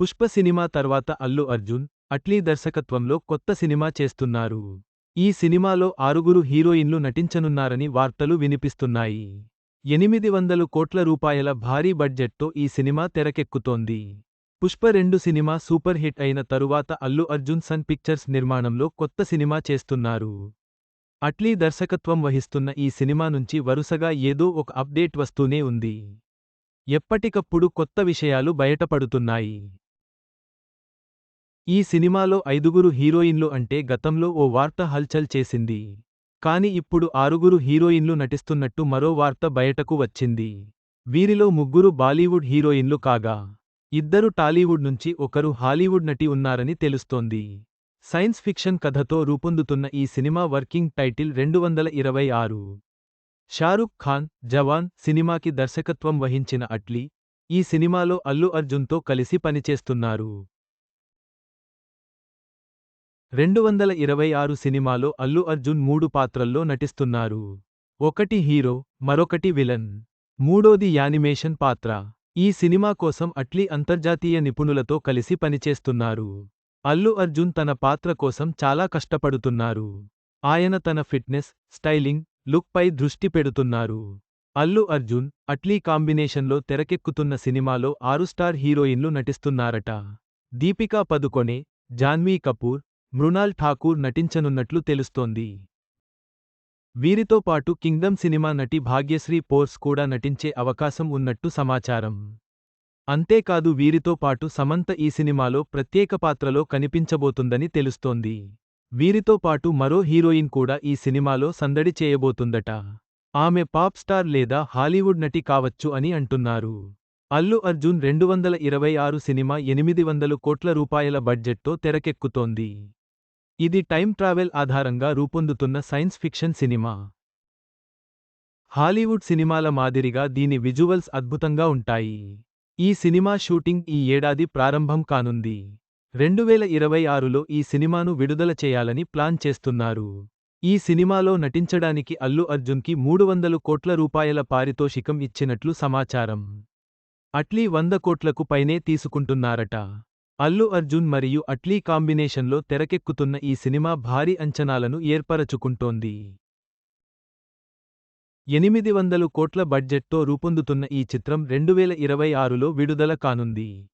Pushpa cinema తర్వాత అల్లు అర్జున్ అట్లీ దర్శకత్వంలో కొత్త సినిమా చేస్తున్నారు. ఈ సినిమాలో ఆరుగురు హీరోయిన్లు నటించనున్నారని వార్తలు వినిపిస్తున్నాయి. ఎనిమిది వందలు కోట్ల రూపాయల భారీ బడ్జెట్తో ఈ సినిమా తెరకెక్కుతోంది. పుష్ప రెండు సినిమా సూపర్ హిట్ అయిన తరువాత అల్లు అర్జున్ సన్ పిక్చర్స్ నిర్మాణంలో కొత్త సినిమా చేస్తున్నారు. అట్లీ దర్శకత్వం వహిస్తున్న ఈ సినిమా నుంచి వరుసగా ఏదో ఒక అప్డేట్ వస్తూనే ఉంది. ఎప్పటికప్పుడు కొత్త విషయాలు బయటపడుతున్నాయి. ఈ సినిమాలో ఐదుగురు హీరోయిన్లు అంటే గతంలో ఓ వార్త హల్చల్ చేసింది. కాని ఇప్పుడు ఆరుగురు హీరోయిన్లు నటిస్తున్నట్టు మరో వార్త బయటకు వచ్చింది. వీరిలో ముగ్గురు బాలీవుడ్ హీరోయిన్లు కాగా ఇద్దరు టాలీవుడ్ నుంచి ఒకరు హాలీవుడ్ నటి ఉన్నారని తెలుస్తోంది. సైన్స్ ఫిక్షన్ కథతో రూపొందుతున్న ఈ సినిమా వర్కింగ్ టైటిల్ రెండు వందల ఇరవై ఆరు. షారుఖ్ ఖాన్ జవాన్ సినిమాకి దర్శకత్వం వహించిన అట్లీ ఈ సినిమాలో అల్లు అర్జున్తో కలిసి పనిచేస్తున్నారు. రెండు వందల ఇరవై ఆరు సినిమాలో అల్లు అర్జున్ మూడు పాత్రల్లో నటిస్తున్నారు. ఒకటి హీరో మరొకటి విలన్. మూడోది యానిమేషన్ పాత్ర. ఈ సినిమా కోసం అట్లీ అంతర్జాతీయ నిపుణులతో కలిసి పనిచేస్తున్నారు. అల్లు అర్జున్ తన పాత్ర కోసం చాలా కష్టపడుతున్నారు. ఆయన తన ఫిట్నెస్ స్టైలింగ్ లుక్పై దృష్టి పెడుతున్నారు. అల్లు అర్జున్ అట్లీ కాంబినేషన్లో తెరకెక్కుతున్న సినిమాలో ఆరు స్టార్ హీరోయిన్లు నటిస్తున్నారట. దీపికా పదుకొనే జాన్వీ కపూర్ మృణాల్ ఠాకూర్ నటించనున్నట్లు తెలుస్తోంది. వీరితో పాటు కింగ్డమ్ సినిమా నటి భాగ్యశ్రీ పోర్స్ కూడా నటించే అవకాశం ఉన్నట్టు సమాచారం. అంతేకాదు వీరితో పాటు సమంత ఈ సినిమాలో ప్రత్యేక పాత్రలో కనిపించబోతుందని తెలుస్తోంది. వీరితో పాటు మరో హీరోయిన్ కూడా ఈ సినిమాలో సందడి చేయబోతుందట. ఆమె పాప్ స్టార్ లేదా హాలీవుడ్ నటి కావచ్చు అని అంటున్నారు. అల్లు అర్జున్ రెండు వందల ఇరవై ఆరు సినిమా ఎనిమిది వందలు కోట్ల రూపాయల బడ్జెట్తో తెరకెక్కుతోంది. ఇది టైం ట్రావెల్ ఆధారంగా రూపొందుతున్న సైన్స్ ఫిక్షన్ సినిమా. హాలీవుడ్ సినిమాల మాదిరిగా దీని విజువల్స్ అద్భుతంగా ఉంటాయి. ఈ సినిమా షూటింగ్ ఈ ఏడాది ప్రారంభం కానుంది. రెండువేల ఇరవై ఆరులో ఈ సినిమాను విడుదల చేయాలని ప్లాన్ చేస్తున్నారు. ఈ సినిమాలో నటించడానికి అల్లు అర్జున్కి మూడు వందలు కోట్ల రూపాయల పారితోషికం ఇచ్చినట్లు సమాచారం. అట్లీ వంద కోట్లకు పైనే తీసుకుంటున్నారట. అల్లు అర్జున్ మరియు అట్లీ కాంబినేషన్లో తెరకెక్కుతున్న ఈ సినిమా భారీ అంచనాలను ఏర్పరచుకుంటోంది. ఎనిమిది వందలు కోట్ల బడ్జెట్తో రూపొందుతున్న ఈ చిత్రం రెండువేల ఇరవై ఆరులో విడుదల కానుంది.